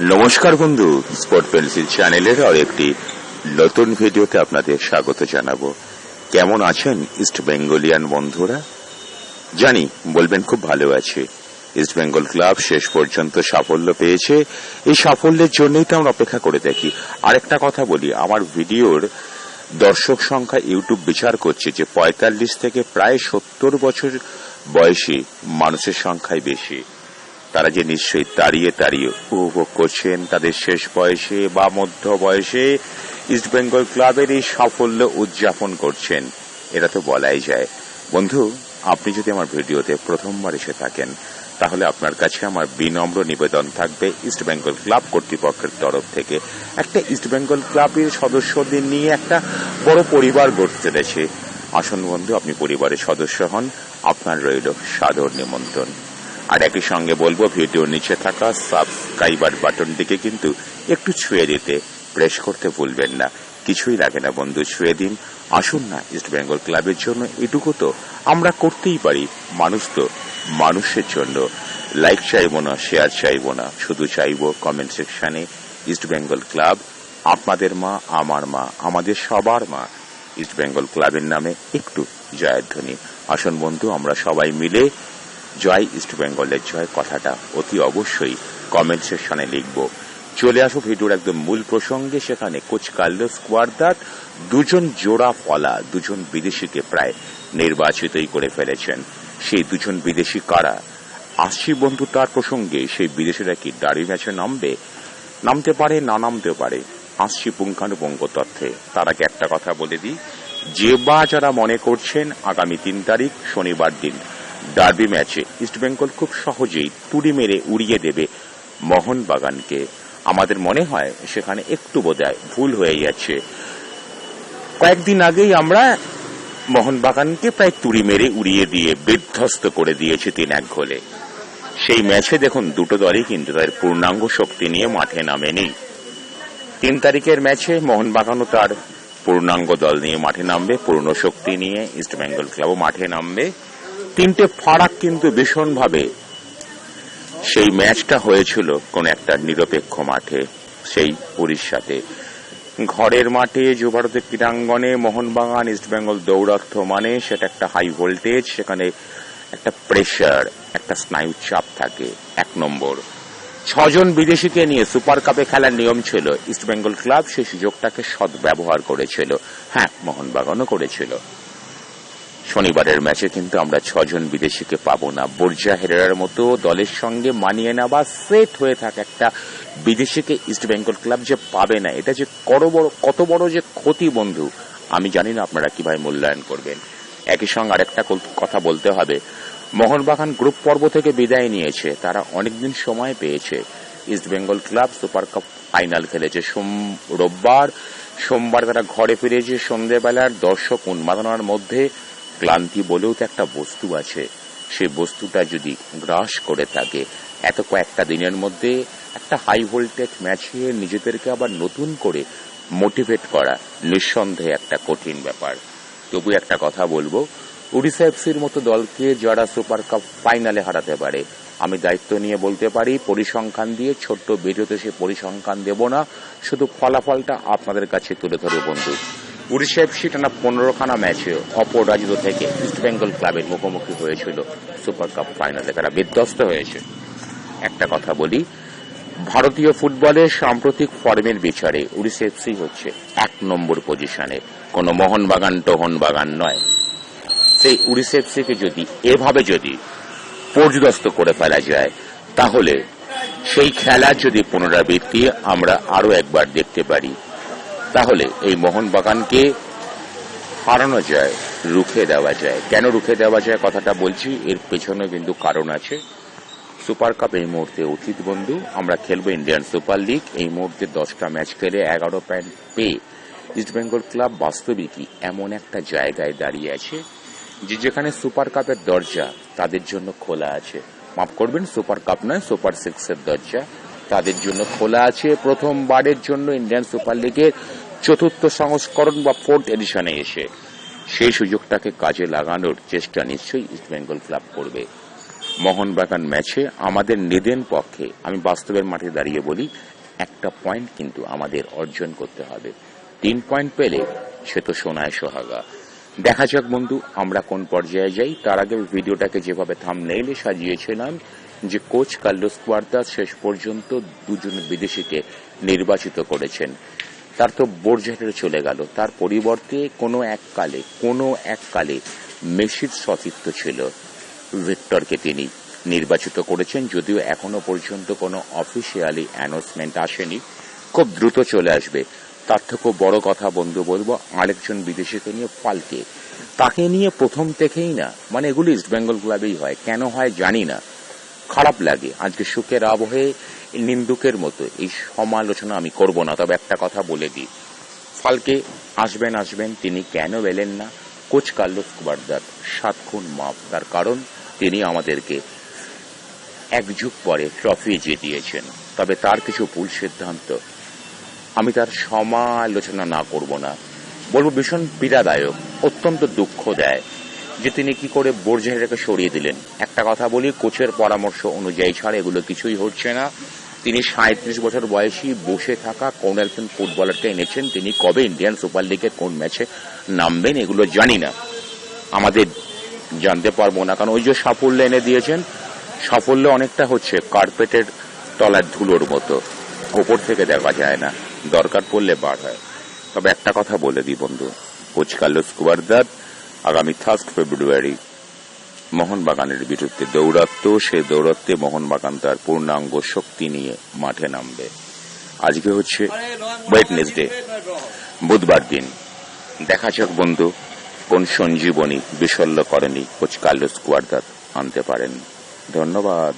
নমস্কার বন্ধু sport pencil চ্যানেলের আর একটি নতুন ভিডিওতে আপনাদের স্বাগত জানাব। কেমন আছেন ইস্ট বেঙ্গলিয়ান বন্ধুরা? জানি, বলবেন খুব ভালো আছে। ইস্ট বেঙ্গল ক্লাব শেষ পর্যন্ত সাফল্য পেয়েছে। এই সাফল্যের জন্যই তো আমরা অপেক্ষা করে থাকি। আরেকটা কথা বলি, আমার ভিডিওর দর্শক সংখ্যা ইউটিউব বিচার করছে যে পঁয়তাল্লিশ থেকে প্রায় সত্তর বছর বয়সী মানুষের সংখ্যাই বেশি। তারা যে নিশ্চয়ই দাঁড়িয়ে দাঁড়িয়ে উপভোগ করছেন তাদের শেষ বয়সে বা মধ্য বয়সে ইস্ট বেঙ্গল ক্লাবের এই সাফল্য উদযাপন করছেন। এটা তো বলাই যায়। বন্ধু, আপনি যদি আমার ভিডিওতে প্রথমবার এসে থাকেন, তাহলে আপনার কাছে আমার বিনম্র নিবেদন থাকবে ইস্ট বেঙ্গল ক্লাব কর্তৃপক্ষের তরফ থেকে। একটা ইস্ট বেঙ্গল ক্লাবের সদস্যদের নিয়ে একটা বড় পরিবার গড়তে চলেছে আসুন বন্ধু, আপনি পরিবারের সদস্য হন। আপনার রইল সাদর নিমন্ত্রণ। আর একই সঙ্গে বলব ভিডিওর নিচে থাকা সাবস্ক্রাইবার বাটনটিকে কিন্তু একটু ছুঁয়ে দিতে প্রেস করতে ভুলবেন না। কিছুই লাগে না বন্ধু, ছুঁয়ে দিন। আসুন না ইস্ট বেঙ্গল ক্লাবের জন্য এটুকু তো আমরা করতেই পারি, মানুষ তো মানুষের জন্য। লাইক চাইব না শেয়ার চাইব না, শুধু চাইব কমেন্ট সেকশনে ইস্ট বেঙ্গল ক্লাব আপনাদের মা, আমার মা, আমাদের সবার মা। ইস্ট বেঙ্গল ক্লাবের নামে একটু জয়ধ্বনি আসুন বন্ধু, আমরা সবাই মিলে জয় ইস্ট বেঙ্গলের জয় কথাটা অতি অবশ্যই কমেন্ট সেকশনে লিখব। চলে আসো ভিডিওর একদম মূল প্রসঙ্গে, সেখানে কোচ কার্লোস কোয়ার্দাত দুজন জোড়া ফলা দুজন বিদেশিকে প্রায় নির্বাচিতই করে ফেলেছেন। সেই দুজন বিদেশি কারা? আসছি বন্ধু তার প্রসঙ্গে, সেই বিদেশিরা কি দাড়ি ম্যাচে নামবে? নামতে পারে না নামতে পারে। আসছি পুঙ্খানুপুঙ্খ তথ্যে। তার আগে একটা কথা বলে দিই, যে বা যারা মনে করছেন, আগামী তিন তারিখ শনিবার দিন ডার্বি ম্যাচে ইস্টবেঙ্গল খুব সহজেই তুড়ি মেরে উড়িয়ে দেবে মোহনবাগানকে। আমাদের মনে হয় সেখানে একটু বোধহয় ভুল হয়ে যাচ্ছে কয়েকদিন আগেই আমরা মোহনবাগানকে প্রায় তুড়ি মেরে উড়িয়ে দিয়ে বিধ্বস্ত করে দিয়েছে তিন এক গোলে। সেই ম্যাচে দেখুন, দুটো দলই কিন্তু তাদের পূর্ণাঙ্গ শক্তি নিয়ে মাঠে নামেনি। তিন তারিখের ম্যাচে মোহনবাগানও তার পূর্ণাঙ্গ দল নিয়ে মাঠে নামবে, পূর্ণ শক্তি নিয়ে ইস্টবেঙ্গল ক্লাবও মাঠে নামবে। তিনটে ফারাক কিন্তু ভীষণভাবে। সেই ম্যাচটা হয়েছিল কোন একটা নিরপেক্ষ মাঠে, সেই উড়িষ্যাতে ঘরের মাঠে যুবভারতের ক্রীড়াঙ্গনে মোহনবাগান ইস্টবেঙ্গল দৌড়ার্থ মানে সেটা একটা হাই ভোল্টেজ সেখানে একটা প্রেশার একটা স্নায়ু চাপ থাকে, এক নম্বর। ছজন বিদেশিকে নিয়ে সুপার কাপে খেলার নিয়ম ছিল ইস্টবেঙ্গল ক্লাব সেই সুযোগটাকে সদ্ব্যবহার করেছিল। হ্যাঁ মোহনবাগানও করেছিল। শনিবারের ম্যাচে কিন্তু আমরা ছজন বিদেশিকে পাবো না। বোরজা হেরার মতো দলের সঙ্গে মানিয়ে নেওয়া সেট হয়ে থাকা একটা বিদেশিকে ইস্ট বেঙ্গল ক্লাব যে পাবে না, এটা যে কত বড়, কত যে ক্ষতি বন্ধু, আমি জানি না আপনারা কীভাবে মূল্যায়ন করবেন। একই সঙ্গে আরেকটা কথা বলতে হবে। মোহনবাগান গ্রুপ পর্ব থেকে বিদায় নিয়েছে, তারা অনেকদিন সময় পেয়েছে। East Bengal club super cup final খেলেছে সোম রোববার। সোমবার তারা ঘরে ফিরেছে সন্ধ্যেবেলার দর্শক উন্মাদনার মধ্যে। ক্লান্তি বলেও তো একটা বস্তু আছে। সেই বস্তুটা যদি গ্রাস করে থাকে, এত কয়েকটা দিনের মধ্যে একটা হাই ভোল্টেজ ম্যাচে নিজেদেরকে আবার নতুন করে মোটিভেট করা নিঃসন্দেহে একটা কঠিন ব্যাপার। তবু একটা কথা বলব, উড়িষ্যা এফসির মতো দলকে যারা সুপার কাপ ফাইনালে হারাতে পারে, আমি দায়িত্ব নিয়ে বলতে পারি, পরিসংখ্যান দিয়ে, ছোট্ট ভিডিওতে সে পরিসংখ্যান দেব না, শুধু ফলাফলটা আপনাদের কাছে তুলে ধরবে বন্ধু। উড়িষ্যা এফসি টানা পনেরোখানা ম্যাচে অপরাজিত থেকে ইস্ট বেঙ্গল ক্লাবের মুখোমুখি হয়েছিল সুপার কাপ ফাইনালে তারা বিধ্বস্ত হয়েছে। একটা কথা বলি, ভারতীয় ফুটবলের সাম্প্রতিক ফর্মের বিচারে উড়িষ্যা এফসি হচ্ছে এক নম্বর পজিশনে কোনো মোহনবাগান, টোহনবাগান নয়। সেই উড়িষ্যা এফসিকে যদি এভাবে যদি পর্যদস্ত করে ফেলা যায়, তাহলে সেই খেলার যদি পুনরাবৃত্তি আমরা আরও একবার দেখতে পারি। তাহলে এই মোহনবাগানকে হারানো যায়, রুখে দেওয়া যায়। কেন রুখে দেওয়া যায় কথাটা বলছি, এর পেছনে কিন্তু কারণ আছে। সুপার কাপ এই মুহূর্তে অতীত বন্ধু, আমরা খেলব ইন্ডিয়ান সুপার লিগ। এই মুহূর্তে দশটা ম্যাচ খেলে এগারো পয়েন্ট পেয়ে ইস্টবেঙ্গল ক্লাব বাস্তবিকই এমন একটা জায়গায় দাঁড়িয়ে আছে, যে যেখানে সুপার কাপের দরজা তাদের জন্য খোলা আছে। মাফ করবেন, সুপার কাপ নয়, সুপার সিক্সের দরজা তাদের জন্য খোলা আছে। প্রথমবারের জন্য ইন্ডিয়ান সুপার লিগের চতুর্থ সংস্করণ বা ফোর্থ এডিশনে এসে সেই সুযোগটাকে কাজে লাগানোর চেষ্টা নিশ্চয়ই ইস্টবেঙ্গল ক্লাব করবে। মোহনবাগান ম্যাচে আমাদের নেদেন পক্ষে, আমি বাস্তবের মাঠে দাঁড়িয়ে বলি, একটা পয়েন্ট কিন্তু আমাদের অর্জন করতে হবে। তিন পয়েন্ট পেলে সে তো সোনায় সোহাগা। দেখা যাক বন্ধু, আমরা কোন পর্যায়ে যাই। তার আগে ভিডিওটাকে যেভাবে থাম থামনেইলে সাজিয়েছিলাম, যে কোচ কার্লোস কোয়ার্তাস শেষ পর্যন্ত দুজন বিদেশিকে নির্বাচিত করেছেন। তার তো বোর্জেটের চলে গেল। তার পরিবর্তে কোনো এক কালে, কোনো এক কালে মেসির সতীর্থ ছিল ভিক্টরকে তিনি নির্বাচিত করেছেন। যদিও এখনও পর্যন্ত কোনো অফিসিয়ালি অ্যানাউন্সমেন্ট আসেনি। খুব দ্রুত চলে আসবে। তার থেকেও বড় কথা বন্ধু বলব, আরেকজন বিদেশিকে নিয়ে ফালকে তাকে নিয়ে প্রথম থেকেই না মানে এগুলো ইস্ট বেঙ্গল ক্লাবেই হয়। কেন হয় জানি না। খারাপ লাগে। আজকে সুখের আবহে নিন্দুকের মতো। এই সমালোচনা আমি করব না, তবে একটা কথা বলে দিই। ফালকে আসবেন আসবেন, তিনি কেন এলেন না? কোচ কার্লোস কুবার্দার সাত খুন মাপ তার কারণ, তিনি আমাদেরকে এক যুগ পরে ট্রফি জিতিয়েছেন তবে তার কিছু ভুল সিদ্ধান্ত আমি তার সমালোচনা না করব না। বলব ভীষণ পীড়াদায়ক, অত্যন্ত দুঃখ দেয়। যে তিনি কি করে বোর্জেটাকে সরিয়ে দিলেন। একটা কথা বলি, কোচের পরামর্শ অনুযায়ী ছাড়া, এগুলো কিছুই হচ্ছে না। তিনি সাঁত্রিশ বছর বয়সী, বসে থাকা কোন একজন ফুটবলারকে এনেছেন। তিনি কবে ইন্ডিয়ান সুপার লিগের কোন ম্যাচে নামবেন, এগুলো জানি না। আমাদের জানতে পারব না, কারণ ওই যে সাফল্য এনে দিয়েছেন, সাফল্য অনেকটা হচ্ছে কার্পেটের তলার ধুলোর মতো। ওপর থেকে দেখা যায় না, দরকার পড়লে বার হয়। তবে একটা কথা বলে দিই বন্ধু, কোচ কার্লোস কুয়ারদার আগামী থার্ড ফেব্রুয়ারি মোহনবাগানের বিরুদ্ধে দৌরাত্ম, সে দৌরাত্মে মোহনবাগান তার পূর্ণাঙ্গ শক্তি নিয়ে মাঠে নামবে। আজকে হচ্ছে ওয়েটনেসডে বুধবার দিন। দেখা যাক বন্ধু, কোন সঞ্জীবনী বিশল্য করেনি কোচ কার্লোস কুয়ারদার আনতে পারেন। ধন্যবাদ।